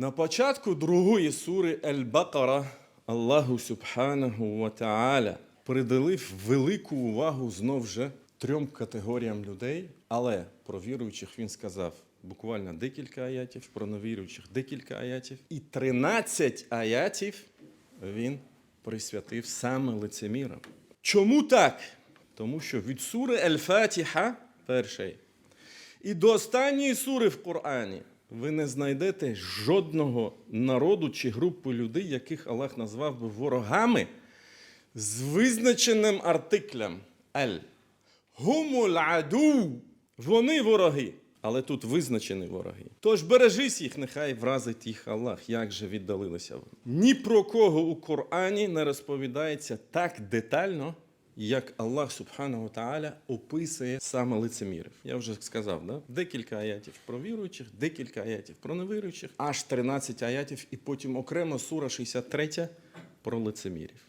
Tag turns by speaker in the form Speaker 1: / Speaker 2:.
Speaker 1: На початку другої сури Аль-Бакара Аллаху Субханаху ва приділив велику увагу знов же трьом категоріям людей, але про віруючих він сказав буквально декілька аятів, про невіруючих декілька аятів, і 13 аятів він присвятив саме лицемірам. Чому так? Тому що від сури Аль-Фатіха, першої, і до останньої сури в Корані ви не знайдете жодного народу чи групи людей, яких Аллах назвав би ворогами з визначеним артиклем аль. Гумул аду. Вони вороги. Але тут визначені вороги. Тож бережись їх, нехай вразить їх Аллах, як же віддалилися вони. Ні про кого у Корані не розповідається так детально, як Аллах Субхану Тааля описує саме лицемірів. Я вже сказав, да? декілька аятів про віруючих, декілька аятів про невіруючих, аж 13 аятів, і потім окремо сура 63 про лицемірів.